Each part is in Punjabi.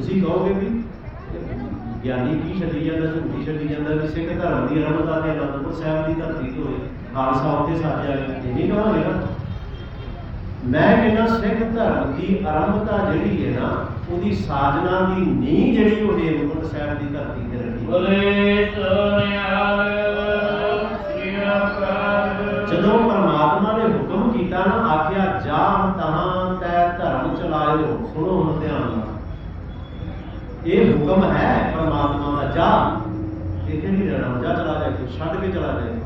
ਤੁਸੀਂ ਕਹੋਗੇ ਵੀ ਗਿਆਨੀ ਕੀ ਛੱਡੀ ਜਾਂਦਾ ਝੂਠੀ ਛੱਡੀ ਜਾਂਦਾ ਵੀ ਸਿੱਖ ਧਰਮ ਦੀ ਅਰੰਭਤਾ ਤੇ ਅਨੰਦਪੁਰ ਸਾਹਿਬ ਦੀ ਧਰਤੀ ਤੋਂ ਹੋਏ ਖਾਲਸਾ ਉੱਥੇ ਸਾਜਿਆ ਇਹ ਨਹੀਂ ਕਹਾਂਗੇ ਨਾ। ਮੈਂ ਕਹਿੰਦਾ ਸਿੱਖ ਧਰਮ ਦੀ ਆਰੰਭਤਾ ਜਿਹੜੀ ਹੈ ਨਾ ਉਹਦੀ ਸਾਜਨਾ ਦੀ ਨੀਂਹ ਜਿਹੜੀ ਉਹ ਹੇਮਕੁੰਟ ਸਾਹਿਬ ਦੀ ਧਰਤੀ ਤੇ ਰੱਖੀ। ਬੋਲੇ ਸੋਨਿਆਲ ਸ੍ਰੀ ਅਕਾਲ ਜਦੋਂ ਪਰਮਾਤਮਾ ਨੇ ਹੁਕਮ ਕੀਤਾ ਨਾ ਆਖਿਆ ਜਾ ਤਹਾਂ ਤੈ ਧਰਮ ਚਲਾਇਓ ਸੁਣੋ ਇਹ ਹੁਕਮ ਹੈ ਪਰਮਾਤਮਾ ਦਾ, ਜਾ ਇੱਥੇ ਨਹੀਂ ਰਹਿਣਾ ਜਾ ਚਲਾ ਜਾਏ ਤੂੰ ਛੱਡ ਕੇ ਚਲਾ ਜਾਏ।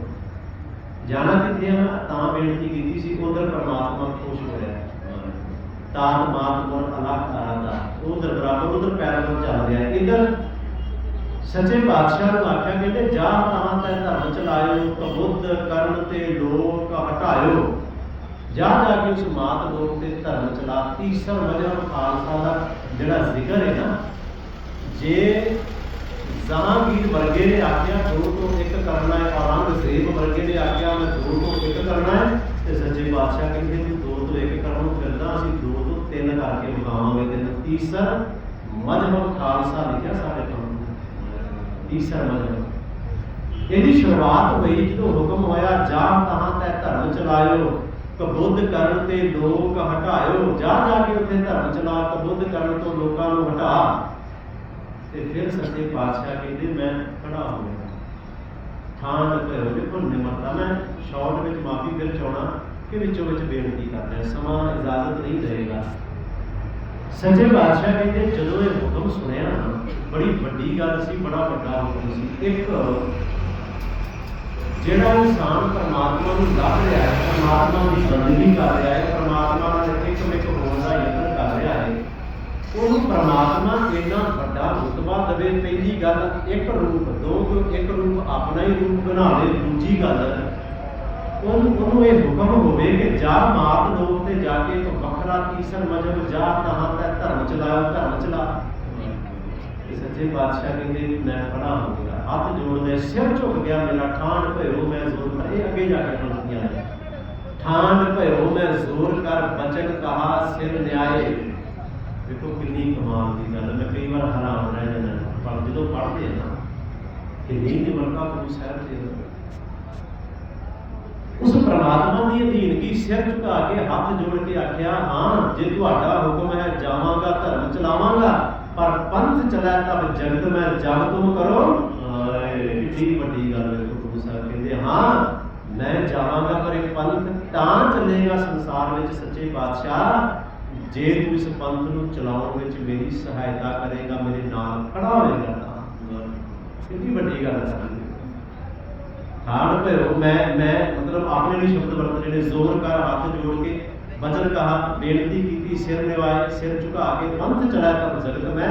ਜਾਣਾ ਕਿੱਥੇ ਆ? ਤਾਂ ਬੇਨਤੀ ਕੀਤੀ ਸੀ, ਉਧਰ ਪਰਮਾਤਮਾ ਖੁਸ਼ ਹੋਇਆ। ਤਾਤ ਮਾਤ ਗੁਣ ਅਲੱਖ ਆਰਦਾ ਉਧਰ ਬਰਾਬਰ, ਉਧਰ ਪੈਰਾਗ੍ਰਾਫ ਚੱਲ ਰਿਹਾ। ਇਧਰ ਸੱਚੇ ਪਾਤਸ਼ਾਹ ਨੂੰ ਆਖਿਆ ਕਹਿੰਦੇ ਜਾ ਤਾਂ ਤੈ ਧਰਮ ਚਲਾਇਓ ਕਬੁੱਧ ਕਰਨ ਤੇ ਲੋਕ ਹਟਾਇਓ। ਜਾ ਜਾ ਕੇ ਉਸ ਮਾਤ ਲੋਕ ਤੇ ਧਰਮ ਚਲਾ। ਤੀਸਰ ਮਜਹਬ ਖਾਲਸਾ ਦਾ ਜਿਹੜਾ ਜ਼ਿਕਰ ਹੈ ਨਾ ਜੇ ਜਹਾਂਗੀਰ ਵਰਗੇ ਨੇ ਆਖਿਆ ਦੋ ਤੋਂ ਇੱਕ ਕਰਨਾ ਹੈ ਔਰੰਗਜ਼ੇਬ ਵਰਗੇ ਨੇ ਆਖਿਆ, ਮੈਂ ਦੋ ਤੋਂ ਇੱਕ ਕਰਨਾ ਹੈ, ਤੇ ਸੱਚੇ ਪਾਤਸ਼ਾਹ ਕਹਿੰਦੇ ਤੂੰ ਦੋ ਤੋਂ ਇੱਕ ਕਰਨ ਨੂੰ ਫਿਰਦਾ, ਅਸੀਂ ਦੋ ਤੋਂ ਤਿੰਨ ਕਰਕੇ ਵਿਖਾਵਾਂਗੇ ਤੈਨੂੰ। ਤੀਸਰ ਮਜਹਬ ਖਾਲਸਾ ਲਿਖਿਆ ਸਾਡੇ ਕੋਲ। ਤੀਸਰਾ ਮਜਹਬ। ਇਹਦੀ ਸ਼ੁਰੂਆਤ ਹੋਈ, ਜਦੋਂ ਹੁਕਮ ਹੋਇਆ, ਜਾ ਤਾਂ ਤੈ ਧਰਮ ਚਲਾਇਓ, ਕਬੁੱਧ ਕਰਨ ਤੇ ਲੋਕ ਹਟਾਇਓ। ਜਾ ਜਾ ਕੇ ਉੱਥੇ ਧਰਮ ਚਲਾ, ਕਬੁੱਧ ਕਰਨ ਤੋਂ ਲੋਕਾਂ ਨੂੰ ਹਟਾ। ਤੇ ਫਿਰ ਸੱਚੇ ਪਾਤਸ਼ਾਹ ਕਹਿੰਦੇ, ਮੈਂ ਖੜਾ ਹੋ ਗਿਆ ਥਾਂ ਤੇ ਹੋ ਦੇਖੋ ਨਿਮਰਤਾ ਮੈਂ ਸ਼ਾਰਟ ਵਿੱਚ ਮਾਫੀ ਫਿਰ ਚਾਹਣਾ ਕਿ ਵਿੱਚੋਂ ਵਿੱਚ ਬੇਨਤੀ ਕਰਦਾ ਸਮਾਂ ਇਜਾਜ਼ਤ ਨਹੀਂ ਦੇਗਾ ਸੱਚੇ ਬਾਦਸ਼ਾਹ ਕਹਿੰਦੇ, ਜਦੋਂ ਇਹ ਹੁਕਮ ਸੁਣਿਆ ਬੜੀ ਵੱਡੀ ਗੱਲ ਸੀ, ਬੜਾ ਵੱਡਾ ਹੁਕਮ ਸੀ। ਇੱਕ, ਜਿਹੜਾ ਇਨਸਾਨ ਪਰਮਾਤਮਾ ਨੂੰ ਲੱਭ ਰਿਹਾ ਹੈ, ਪਰਮਾਤਮਾ ਦੀ ਬੰਦਗੀ ਕਰ ਰਿਹਾ ਹੈ, ਪਰਮਾਤਮਾ ਨਾਲ ਇੱਕ ਮਿਕ ਹੋਣ ਦਾ ਯਤਨ ਕਰ ਰਿਹਾ ਹੈ, ਉਹਨੂੰ ਪਰਮਾਤਮਾ ਇੰਨਾ ਵੱਡਾ ਪਹਿਲੀ ਗੱਲ, ਇੱਕ ਰੂਪ ਦੋ ਇੱਕ ਰੂਪ ਆਪਣਾ ਹੀ ਰੂਪ ਬਣਾ ਲੇ ਦੂਜੀ ਗੱਲ, ਉਹਨੂੰ ਉਹਨੂੰ ਇਹ ਹੁਕਮ ਹੋਵੇ ਕਿ ਜਾ ਮਾਤ ਲੋਕ ਤੇ ਜਾ ਕੇ ਇੱਕ ਵੱਖਰਾ ਤੀਸਰ ਮਜਬ ਜਾ ਤਹਾਂ ਤੈ ਧਰਮ ਚਲਾਓ ਧਰਮ ਚਲਾ। ਇਹ ਸੱਚੇ ਬਾਦਸ਼ਾਹ ਕਹਿੰਦੇ ਮੈਂ ਖੜਾ ਹੋ ਗਿਆ, ਹੱਥ ਜੋੜਦੇ, ਸਿਰ ਝੁਕ ਗਿਆ, ਮੇਰਾ ਠਾਣ ਭਇਓ, ਮੈਂ ਜ਼ੋਰ ਕਰ, ਇਹ ਅੱਗੇ ਜਾ ਕੇ ਪੜ੍ਹਦੀਆਂ ਨੇ। ਠਾਣ ਭਇਓ, ਮੈਂ ਜ਼ੋਰ ਕਰ, ਬਚਨ ਕਹਾ, ਸਿਰ ਨਿਆਏ। ਦੇਖੋ ਕਿੰਨੀ ਕਮਾਲ ਦੀ ਗੱਲ, ਮੈਂ ਕਈ ਵਾਰ ਹੈਰਾਨ ਰਹਿ ਜਾਂਦਾ। ਪਰ ਜਦੋਂ ਪੜ੍ਹਦੇ ਆ ਨਾ ਕਿ ਨਹੀਂ ਨਿਮਰਤਾ ਗੁਰੂ ਸਾਹਿਬ ਦੇ ਅੰਦਰ। ਉਸ ਪ੍ਰਮਾਤਮਾ ਦੀ ਅਧੀਨਗੀ ਸਿਰ ਝੁਕਾ ਕੇ ਹੱਥ ਜੋੜ ਕੇ ਆਖਿਆ ਹਾਂ ਜੇ ਤੁਹਾਡਾ ਹੁਕਮ ਹੈ ਜਾਵਾਂਗਾ ਧਰਮ ਚਲਾਵਾਂਗਾ ਪਰ ਪੰਥ ਚਲਾ ਤਬ ਜਗਤ ਮੈਂ ਜਗ ਤੁਮ ਕਰੋ ਹਾਏ ਕਿੰਨੀ ਵੱਡੀ ਗੱਲ ਹੈ ਗੁਰੂ ਸਾਹਿਬ ਕਹਿੰਦੇ ਹਾਂ ਮੈਂ ਜਾਵਾਂਗਾ ਪਰ ਇਹ ਪੰਥ ਤਾਂ ਚੱਲੇਗਾ ਸੰਸਾਰ ਵਿੱਚ ਸੱਚੇ ਪਾਤਸ਼ਾਹ ਜੇ ਤੂੰ ਇਸ ਪੰਥ ਨੂੰ ਚਲਾਉਣ ਵਿੱਚ ਮੇਰੀ ਸਹਾਇਤਾ ਕਰੇਗਾ ਮੇਰੇ ਨਾਲ ਖੜਾ ਹੋਏਗਾ ਤਾਂ ਕਿੰਨੀ ਵੱਡੀ ਗੱਲ ਹੈ ਹਾੜ ਭਇਓ ਮੈਂ ਮੈਂ ਮਤਲਬ ਆਪਣੇ ਲਈ ਸ਼ਬਦ ਵਰਤਨੇ ਨੇ ਜ਼ੋਰ ਕਰ, ਹੱਥ ਜੋੜ ਕੇ ਬਚਨ ਕਹਾ, ਬੇਨਤੀ ਕੀਤੀ, ਸਿਰ ਨਿਵਾਏ, ਸਿਰ ਝੁਕਾ ਕੇ ਪੰਥ ਚੜਾ ਕਰ ਜਗਤ ਮੈਂ,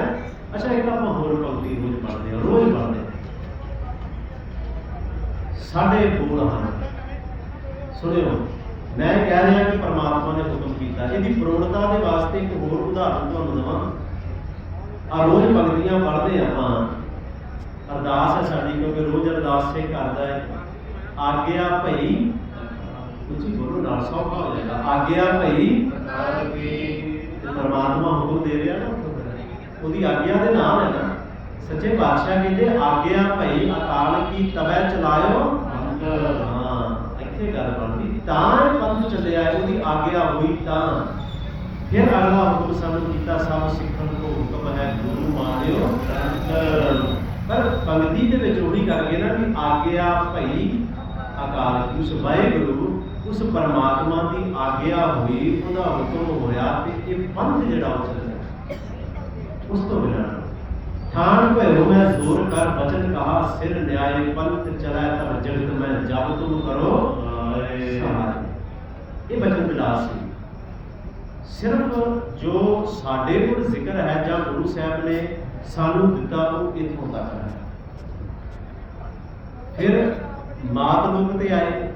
ਅੱਛਾ, ਇੱਕ ਆਪਾਂ ਹੋਰ ਪੰਕਤੀ ਰੋਜ਼ ਪੜ੍ਹਦੇ ਹਾਂ, ਰੋਜ਼ ਪੜ੍ਹਦੇ ਸਾਡੇ ਬੋਲ ਹਨ। ਸੁਣਿਓ, ਮੈਂ ਕਹਿ ਰਿਹਾ ਕਿ ਪਰਮਾਤਮਾ ਨੇ ਹੁਕਮ ਕੀਤਾ। ਇਹਦੀ ਪ੍ਰੋੜਤਾ ਦੇ ਵਾਸਤੇ ਇੱਕ ਹੋਰ ਉਦਾਹਰਨ ਤੁਹਾਨੂੰ ਦਵਾਂ। ਆ ਰੋਜ਼ ਪੰਕਤੀਆਂ ਪੜ੍ਹਦੇ ਆਪਾਂ। ਅਰਦਾਸ ਹੈ ਸਾਡੀ ਕਿਉਂਕਿ ਰੋਜ਼ ਅਰਦਾਸ ਸੇ ਕਰਦਾ ਹੈ। ਆਗਿਆ ਭਈ ਉੱਚੀ ਬੋਲੋ ਨਾਲ ਸੌਖਾ ਹੋ ਜਾਏਗਾ। ਆਗਿਆ ਭਈ ਤੇ ਪਰਮਾਤਮਾ ਹੁਕਮ ਦੇ ਰਿਹਾ ਨਾ ਉਹਦੀ ਆਗਿਆ ਦੇ ਨਾਮ ਹੈ ਨਾ। ਸੱਚੇ ਪਾਤਸ਼ਾਹ ਕਹਿੰਦੇ ਆਗਿਆ ਭਈ ਅਕਾਲ ਕੀ ਤਵੈ ਚਲਾਇਓ। ਹਾਂ ਇੱਥੇ ਗੱਲ ਬਣਦੀ। ਤਾਂ ਇਹ ਪੰਥ ਚੱਲਿਆ ਹੈ, ਉਹਦੀ ਆਗਿਆ ਹੋਈ ਤਾਂ। ਫਿਰ ਅਗਲਾ ਹੁਕਮ ਸਾਨੂੰ ਕੀਤਾ ਸਭ ਸਿੱਖਣ ਕੋ ਹੁਕਮ ਹੈ ਗੁਰੂ ਮਾਨਿਓ। ਪਰ ਪੰਗਤੀ ਦੇ ਵਿੱਚ ਉਹੀ ਕਰ ਨਾ ਵੀ ਆਗਿਆ ਭਈ ਅਕਾਲ ਉਸ ਵਾਹਿਗੁਰੂ, ਉਸ ਪਰਮਾਤਮਾ ਦੀ ਆਗਿਆ ਹੋਈ, ਉਹਦਾ ਹੁਕਮ ਹੋਇਆ ਤੇ ਇਹ ਪੰਥ ਜਿਹੜਾ ਉਹ ਚੱਲਿਆ ਉਸ ਤੋਂ ਬਿਨਾਂ ਠਾਣ ਭਇਓ ਮੈਂ ਜ਼ੋਰ ਕਰ, ਬਚਨ ਕਹਾ, ਸਿਰ ਨਿਆਏ, ਪੰਥ ਚਲਾਇ ਤਬ ਜਗਤ ਮੈਂ ਜਬ ਤੁਮ ਕਰੋ। ਇਹ ਬਚਨ ਵਿਲਾਸ ਸੀ, ਸਿਰਫ ਜੋ ਸਾਡੇ ਕੋਲ ਜ਼ਿਕਰ ਹੈ ਜਾਂ ਗੁਰੂ ਸਾਹਿਬ ਨੇ ਸਾਨੂੰ ਦਿੱਤਾ ਉਹ ਇਥੋਂ ਤੱਕ ਹੈ। ਫਿਰ ਮਾਤ ਲੋਕ ਤੇ ਆਏ।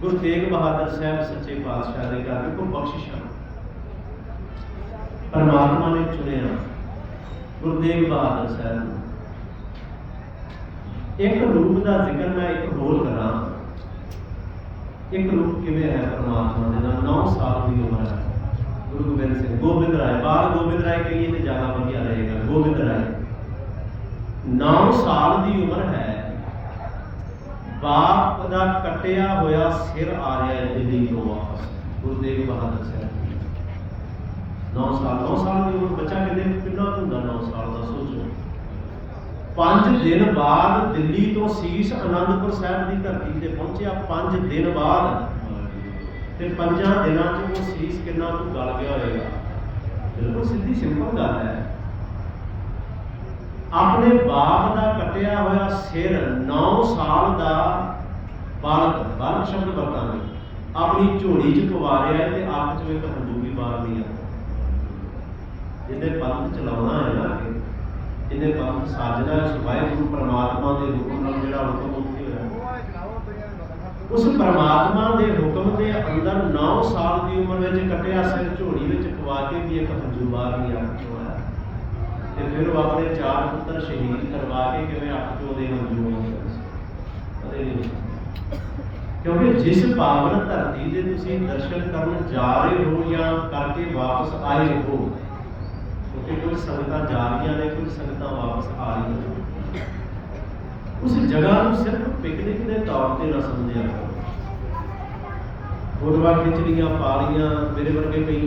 ਗੁਰੂ ਤੇਗ ਬਹਾਦਰ ਸਾਹਿਬ ਸੱਚੇ ਪਾਤਸ਼ਾਹ ਦੇ ਘਰ ਕੋ ਬਖਸ਼ਿਸ਼ਾਂ ਪਰਮਾਤਮਾ ਨੇ ਚੁਣਿਆ ਗੁਰੂ ਤੇਗ ਬਹਾਦਰ ਸਾਹਿਬ ਨੂੰ। ਇੱਕ ਰੂਪ ਦਾ ਜ਼ਿਕਰ ਮੈਂ ਇੱਕ ਹੋਰ ਕਰਾਂ। ਇੱਕ ਰੂਪ ਕਿਵੇਂ ਹੈ ਪਰਮਾਤਮਾ ਦੇ ਨਾਲ? 9 ਸਾਲ ਦੀ ਉਮਰ ਹੈ। ਗੁਰੂ ਗੋਬਿੰਦ ਸਿੰਘ। ਗੋਬਿੰਦ ਰਾਏ, ਬਾਲ ਗੋਬਿੰਦ ਰਾਏ ਕਹੀਏ ਤੇ ਜ਼ਿਆਦਾ ਵਧੀਆ ਰਹੇਗਾ। ਗੋਬਿੰਦ 9 ਸਾਲ ਦੀ ਉਮਰ ਹੈ। ਬਾਪ ਦਾ ਕੱਟਿਆ ਹੋਇਆ ਸਿਰ ਆ ਰਿਹਾ ਹੈ ਦਿੱਲੀ ਤੋਂ ਵਾਪਸ। ਗੁਰੂ ਤੇਗ ਬਹਾਦਰ ਸਾਹਿਬ 9 ਸਾਲ 9 ਸਾਲ ਦੀ ਉਮਰ, ਬੱਚਾ ਕਿੰਨੇ, ਕਿੰਨਾ ਹੁੰਦਾ 9 ਸਾਲ ਦਾ, ਸੋਚੋ। ਪੰਜ ਦਿਨ ਬਾਅਦ ਦਿੱਲੀ ਤੋਂ ਸੀਸ ਅਨੰਦਪੁਰ ਸਾਹਿਬ ਦੀ ਧਰਤੀ ਤੇ ਪਹੁੰਚਿਆ। ਪੰਜ ਦਿਨ ਬਾਅਦ ਤੇ ਪੰਜਾਂ ਦਿਨਾਂ 'ਚ ਉਹ ਸੀਸ ਕਿੰਨਾ ਕੁ ਗਲ ਗਿਆ ਹੋਵੇਗਾ ਬਿਲਕੁਲ ਸਿੱਧੀ ਸਿੰਪਲ ਗੱਲ ਹੈ। ਆਪਣੇ ਬਾਪ ਦਾ ਕੱਟਿਆ ਹੋਇਆ ਸਿਰ 9 ਸਾਲ ਦਾ ਬਾਲਕ ਬਾਲਕ ਸ਼ਬਦ ਵਰਤਾਂਗੇ। ਆਪਣੀ ਝੋਲੀ 'ਚ ਪਵਾ ਤੇ ਆਪ 'ਚ ਇੱਕ ਹੰਝੂ ਵੀ ਆ। ਜਿਹਨੇ ਪੰਥ ਚਲਾਉਣਾ ਹੈ ਨਾ ਜਿਹਨੇ ਪੰਥ ਸਾਜਣਾ ਸੁਭਾਏ ਗੁਰੂ ਪਰਮਾਤਮਾ ਦੇ ਹੁਕਮ ਨਾਲ ਜਿਹੜਾ ਹੁਕਮ ਉਸ ਪਰਮਾਤਮਾ ਦੇ ਹੁਕਮ ਦੇ ਅੰਦਰ 9 ਸਾਲ ਦੀ ਉਮਰ ਵਿੱਚ ਕੱਟਿਆ ਸਿਰ ਝੋਲੀ ਵਿੱਚ ਪਵਾ ਕੇ ਵੀ ਇੱਕ ਹੰਝੂ ਬਾਹਰ ਨਹੀਂ ਆ ਚੋਇਆ ਤੇ ਫਿਰ ਉਹ ਆਪਣੇ ਚਾਰ ਪੁੱਤਰ ਸ਼ਹੀਦ ਕਰਵਾ ਕੇ ਕਿਵੇਂ ਅੱਖ ਚੋਂ ਦੇ ਹੰਝੂ ਆਉਂਦੇ ਨਹੀਂ। ਕਿਉਂਕਿ ਜਿਸ ਪਾਵਨ ਧਰਤੀ ਦੇ ਤੁਸੀਂ ਦਰਸ਼ਨ ਕਰਨ ਜਾ ਰਹੇ ਹੋ ਜਾਂ ਕਰਕੇ ਵਾਪਸ ਆਏ ਹੋ ਕਿਉਂਕਿ ਕੁਝ ਸੰਗਤਾਂ ਜਾ ਰਹੀਆਂ ਨੇ ਕੁਝ ਸੰਗਤਾਂ ਵਾਪਸ ਆ ਰਹੀਆਂ ਨੇ। ਉਸ ਜਗ੍ਹਾ ਨੂੰ ਸਿਰਫ ਪਿਕਨਿਕ ਦੇ ਤੌਰ ਤੇ ਨਾ ਸਮਝਿਆ ਫੋਟੋਆਂ ਖਿੱਚ ਲੀਆਂ ਪਾ ਲਈਆਂ ਮੇਰੇ ਵਰਗੇ ਕਈ